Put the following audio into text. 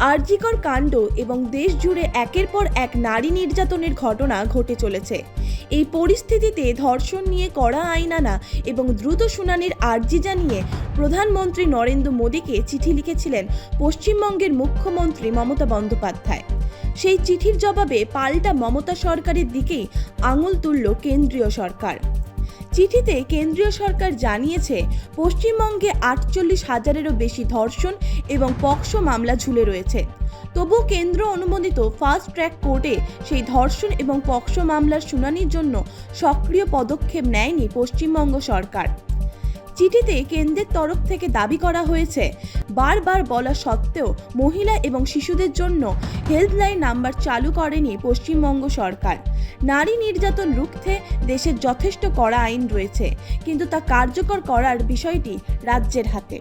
আরজিকর কাণ্ড এবং দেশ জুড়ে একের পর এক নারী নির্যাতনের ঘটনা ঘটে চলেছে। এই পরিস্থিতিতে ধর্ষণ নিয়ে কড়া আইন আনা এবং দ্রুত শুনানির আর্জি জানিয়ে প্রধানমন্ত্রী নরেন্দ্র মোদীকে চিঠি লিখেছিলেন পশ্চিমবঙ্গের মুখ্যমন্ত্রী মমতা বন্দ্যোপাধ্যায়। সেই চিঠির জবাবে পাল্টা মমতা সরকারের দিকেই আঙুল তুলল কেন্দ্রীয় সরকার। চিঠিতে কেন্দ্রীয় সরকার জানিয়েছে, পশ্চিমবঙ্গে আটচল্লিশ হাজারেরও বেশি ধর্ষণ এবং পক্সো মামলা ঝুলে রয়েছে। তবু কেন্দ্র অনুমোদিত ফাস্ট ট্র্যাক কোর্টে সেই ধর্ষণ এবং পক্সো মামলার শুনানির জন্য সক্রিয় পদক্ষেপ নেয়নি পশ্চিমবঙ্গ সরকার। চিঠিতে কেন্দ্রের তরফ থেকে দাবি করা হয়েছে, বারবার বলা সত্ত্বেও মহিলা এবং শিশুদের জন্য হেল্পলাইন নাম্বার চালু করেনি পশ্চিমবঙ্গ সরকার। নারী নির্যাতন রুখতে দেশের যথেষ্ট কড়া আইন রয়েছে, কিন্তু তা কার্যকর করার বিষয়টি রাজ্যের হাতে।